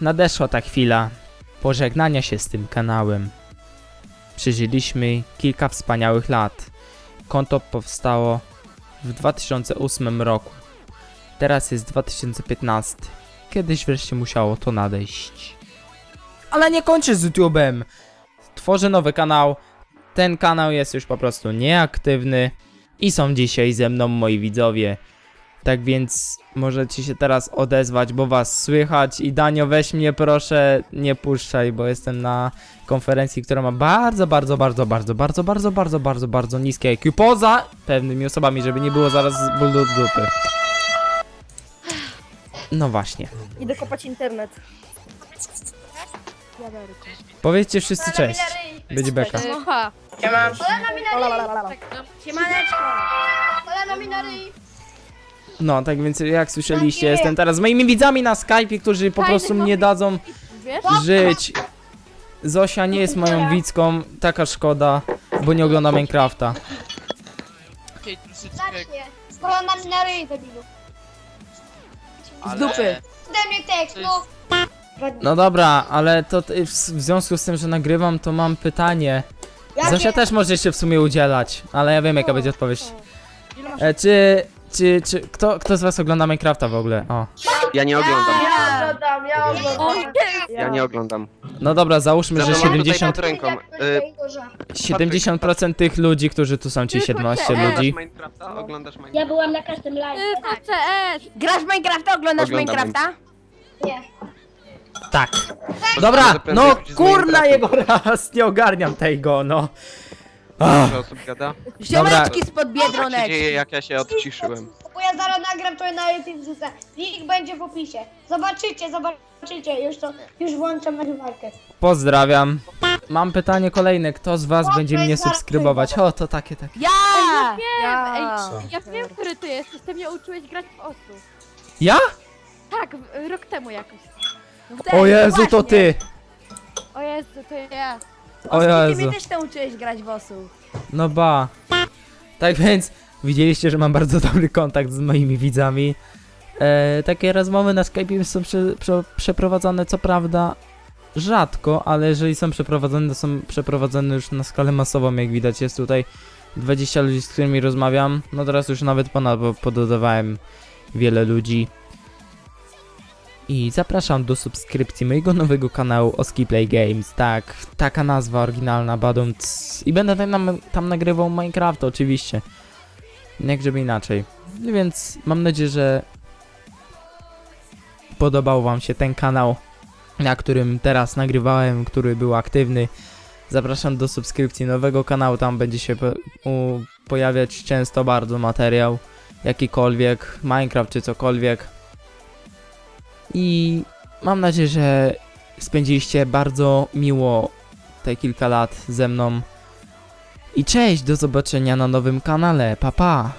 nadeszła ta chwila pożegnania się z tym kanałem. Przeżyliśmy kilka wspaniałych lat. Konto powstało w 2008 roku. Teraz jest 2015. Kiedyś wreszcie musiało to nadejść. Ale nie kończę z YouTube'em. Tworzę nowy kanał. Ten kanał jest już po prostu nieaktywny. I są dzisiaj ze mną moi widzowie. Tak więc możecie się teraz odezwać, bo was słychać. I Danio, weź mnie proszę, nie puszczaj, bo jestem na konferencji, która ma bardzo, bardzo, bardzo, bardzo, bardzo, bardzo, bardzo, bardzo, bardzo niskie IQ. Poza pewnymi osobami, żeby nie było zaraz ból do dupy. No właśnie. Idę kopać internet. Powiedzcie wszyscy cześć. Będzie beka. Siema. Siemaneczko. Kolana mi na ryj. No, tak więc jak słyszeliście, jestem teraz z moimi widzami na Skype'ie, którzy po prostu mnie dadzą Wiesz? żyć. Zosia nie jest moją widzką, taka szkoda, bo nie ogląda Minecrafta. Okej, troszeczkę, Zacznie. Z kolana mi na ryj, debilu. ale... Z dupy. Daj mnie tekst, no. No dobra, ale to w, w związku z tym, że nagrywam, to mam pytanie. Zosia też może się w sumie udzielać, ale ja wiem jaka będzie odpowiedź. E, czy, czy, czy, kto, kto z was ogląda Minecrafta w ogóle? O. Ja nie oglądam. Ja oglądam, ja oglądam. Ja nie oglądam. No dobra, załóżmy, że Dobra, mam tutaj 70, pod ręką. Y, 70% tych ludzi, którzy tu są, czyli 17 Oglądasz ludzi. Minecrafta? Oglądasz Ja Minecrafta? byłam na każdym live. Tylko CS. Grasz w Minecrafta? Oglądasz Oglądam Minecrafta? Nie. Tak. Dobra, prędzej no z kurna jego raz, nie ogarniam tego, no. Dużo osób gada? Ziomeczki spod Co się dzieje jak ja się odciszyłem? Bo ja zaraz nagram to na YouTube wrzucę. Link będzie w opisie. Zobaczycie, zobaczycie. Już to, już włączam nagrywarkę. pozdrawiam. Mam pytanie kolejne, kto z was będzie mnie subskrybować? O, to takie, takie. Ja! Ej, Ja! ja wiem, który ty jesteś. Ty mnie uczyłeś grać w osu. Ja? Tak, w- rok temu jakoś. No O Jezu, to ty! O Jezu, to ja. O Ty Jezu. mnie też nauczyłeś grać w osu. No ba. Tak więc widzieliście, że mam bardzo dobry kontakt z moimi widzami. E, takie rozmowy na Skype'ie są prze, prze, przeprowadzane co prawda rzadko, ale jeżeli są przeprowadzone, to są przeprowadzone już na skalę masową, jak widać jest tutaj 20 ludzi, z którymi rozmawiam. No teraz już nawet ponad, bo pododawałem wiele ludzi. I zapraszam do subskrypcji mojego nowego kanału Oski Play Games. Tak, taka nazwa oryginalna, Badumc. I będę tam, tam nagrywał Minecraft oczywiście. Jak żeby inaczej. No Więc mam nadzieję, że podobał wam się ten kanał, na którym teraz nagrywałem, który był aktywny. Zapraszam do subskrypcji nowego kanału, tam będzie się pojawiać często bardzo materiał, jakikolwiek, Minecraft czy cokolwiek. I mam nadzieję, że spędziliście bardzo miło te kilka lat ze mną. I cześć, do zobaczenia na nowym kanale. Pa pa!